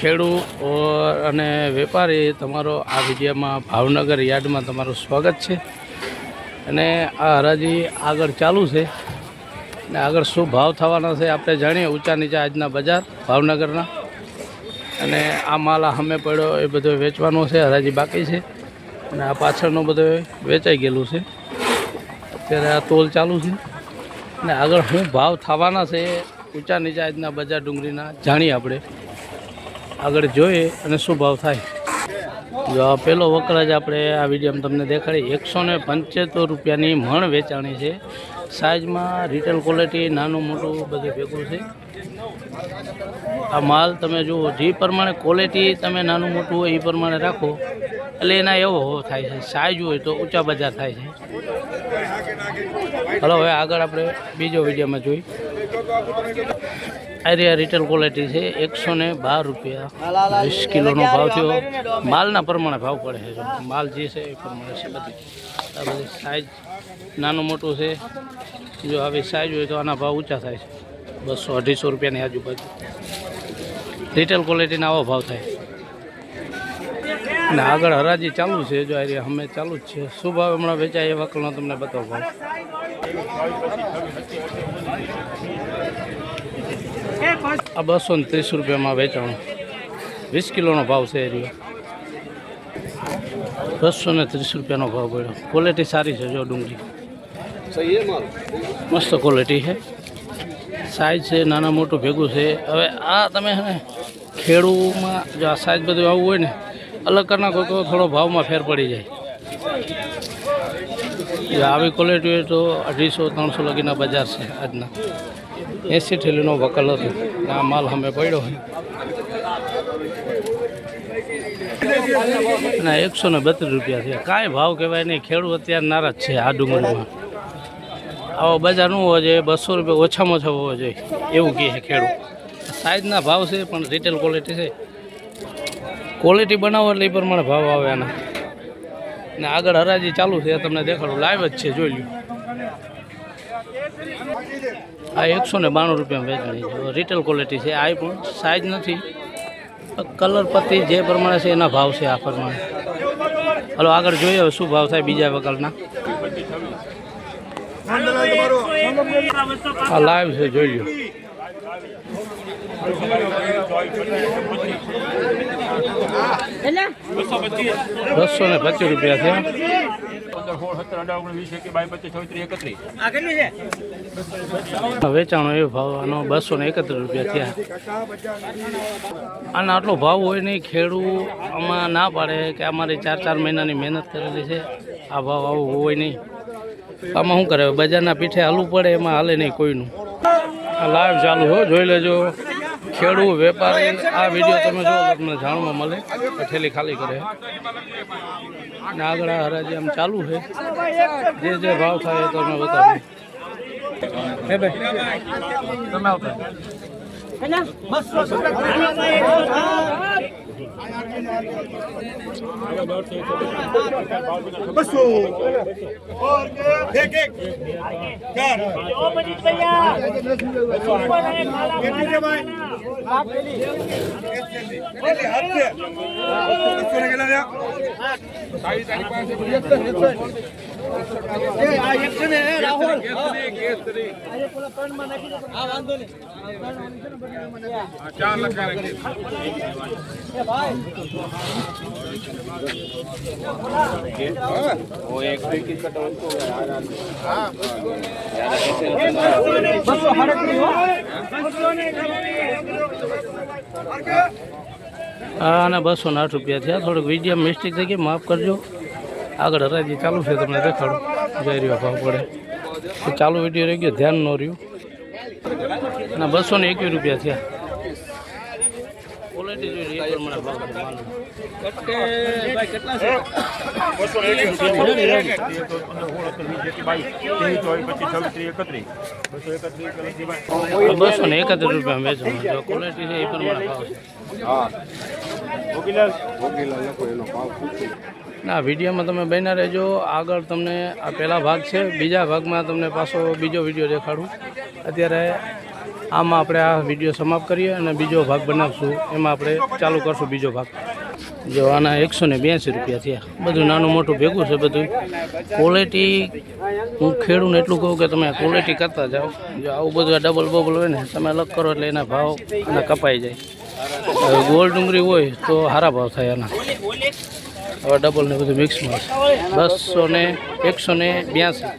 ખેડૂત અને વેપારી, તમારો આ વિડીયોમાં ભાવનગર યાર્ડમાં તમારું સ્વાગત છે. અને આ હરાજી આગળ ચાલુ છે. અને આગળ શું ભાવ થવાના છે આપણે જાણીએ ઊંચા નીચા આજના બજાર ભાવનગરના. અને આ માલ સામે પડ્યો, એ બધો વેચવાનો છે, હરાજી બાકી છે. અને આ પાછળનું બધો વેચાઈ ગયેલું છે. અત્યારે આ તોલ ચાલુ છે. અને આગળ શું ભાવ થવાના છે, ઊંચા નીચા આજના બજાર ડુંગળીના, જાણીએ આપણે. આગળ જોઈએ અને શું ભાવ થાય. જો આ પહેલો વકરાજ આપણે આ વિડીયોમાં તમને દેખાડી, એકસો ને પંચોતેર રૂપિયાની મણ વેચાણી છે. સાઇઝમાં રિટેલ ક્વોલિટી નાનું મોટું બધું ભેગું છે. આ માલ તમે જુઓ, જે પ્રમાણે ક્વોલિટી તમે નાનું મોટું હોય એ પ્રમાણે રાખો. એટલે એના એવો થાય છે. સાઇઝ હોય તો ઊંચા બજાર થાય છે. હલો, હવે આગળ આપણે બીજો વિડીયોમાં જોઈ. આ રિટેલ ક્વોલિટી છે, એકસો ને બાર રૂપિયા. વીસ કિલોનો ભાવ થયો. માલના પ્રમાણે ભાવ પડે છે. માલ જે છે એ પ્રમાણે છે બધી. આ બધી સાઇઝ નાનું મોટું છે. જો આવી સાઇઝ હોય તો આના ભાવ ઊંચા થાય છે. બસો, અઢીસો રૂપિયાની આજુબાજુ. રિટેલ ક્વોલિટીના આવો ભાવ થાય. અને આગળ હરાજી ચાલુ છે જો આ અમે ચાલુ જ છે શું ભાવ હમણાં વેચાય એ વકલનો તમને બતાવો ભાવ. આ બસો ને ત્રીસ રૂપિયામાં વેચાણું. વીસ કિલોનો ભાવ છે એ રહ્યો. બસો ને ત્રીસ રૂપિયાનો ભાવ પડ્યો. ક્વોલિટી સારી છે જો ડુંગળી. મસ્ત ક્વોલિટી છે. સાઈઝ છે, નાના મોટું ભેગું છે. હવે આ તમે છે ને ખેડૂમાં જો આ સાઈઝ બધું આવું હોય ને, અલગ કરના કોઈ થોડો ભાવમાં ફેર પડી જાય. આવી ક્વોલિટી હોય તો અઢીસો, ત્રણસો લગીના બજાર છે આજના. એંસી ઠેલીનો વકલ હતો. આ માલ અમે પડ્યો. હોય ના એકસો ને બત્રીસ રૂપિયા છે કાંઈ ભાવ કહેવાય નહીં. ખેડૂત અત્યારે નારાજ છે આ ડુંગરમાં આવો બજાર ન હોવો જોઈએ, બસો રૂપિયા ઓછામાં ઓછા હોવો જોઈએ. એવું કહે છે ખેડૂત. સાઈઝના ભાવ છે, પણ રિટેલ ક્વોલિટી છે. ક્વોલિટી બનાવો એટલે એ પ્રમાણે ભાવ આવે એના ને આગળ હરાજી ચાલુ છે, તમને દેખાડું. લાઈવ જ છે, જોઈ લ્યો. આ એકસો ને બાણું રૂપિયા વેચણી છે. રિટેલ ક્વોલિટી છે. આ પણ સાઇઝ નથી. કલર પત્તી જે પ્રમાણે છે એના ભાવ છે આ પ્રમાણે. હલો આગળ જોઈએ હવે શું ભાવ થાય બીજા વકલના. આ લાઈવ છે જોઈ લો બસો ને પચીસ રૂપિયા છે. વેચાણો એ ભાવ આનો બસો ને એકત્રીસ રૂપિયા થયા. આના આટલો ભાવ હોય નહીં, ખેડૂત આમાં ના પાડે કે અમારી ચાર ચાર મહિનાની મહેનત કરેલી છે. આ ભાવ આવો હોય નહીં. આમાં શું કરે? બજારના પીઠે હાલવું પડે, એમાં હાલે નહીં કોઈનું. આ લાઈવ ચાલુ હો, જોઈ લેજો. ખેડૂત, વેપારી, આ વીડિયો તમે જો, તમને જાણવા મળે. પઠેલી ખાલી કરે. અને આગળ હરાજી આમ ચાલુ છે. જે જે ભાવ થાય એ અમે બતાવીએ હે ભાઈ, તમે આવતા. બસો. એક એક ચાર. કેટલી છે ભાઈ? કેટલી? ને હા ના બસો ને આઠ રૂપિયા થયા. થોડુંક વિડીયા મિસ્ટેક થઈ ગઈ, માફ કરજો. આગળ હરાજી ચાલુ છે, તમને દેખાડું. જઈ રહ્યો, ભાવ પડે. ચાલુ વીડિયો રહી ગયો, ધ્યાન ન રહ્યું. અને બસો ને એકવીસ રૂપિયા થયા ક્વોલિટી જોઈ એ પ્રમાણે ભાવ છે માલનો. બસો ને એકવીસ રૂપિયા પંદર સોળ સત્તર વીસ એકવીસ બાવીસ ત્રેવીસ ચોવીસ પચીસ બસો ને એકત્રીસ રૂપિયા વેચવાનું ક્વોલિટી છે એ પ્રમાણે ભાવ છે ના, વિડીયોમાં તમે બન્યા રહેજો. આગળ તમને આ પહેલા ભાગ છે. બીજા ભાગમાં તમને પાછો બીજો વીડિયો દેખાડું. અત્યારે આમાં આપણે આ વીડિયો સમાપ્ત કરીએ અને બીજો ભાગ બનાવશું. એમાં આપણે ચાલુ કરશું બીજો ભાગ. જો આના એકસો ને બ્યાસી રૂપિયા થયા. બધું નાનું મોટું ભેગું છે બધું. ક્વોલિટી હું ખેડૂને એટલું કહું કે તમે ક્વોલિટી કરતા જાઓ. જો આવું બધું આ ડબલ બબલ હોય ને, તમે અલગ કરો એટલે એના ભાવ એના કપાઈ જાય. ગોળ ડુંગળી હોય તો સારા ભાવ થાય એના હવે ડબલ ને બધું મિક્સ મળશે બસો ને, એકસો ને બ્યાસી.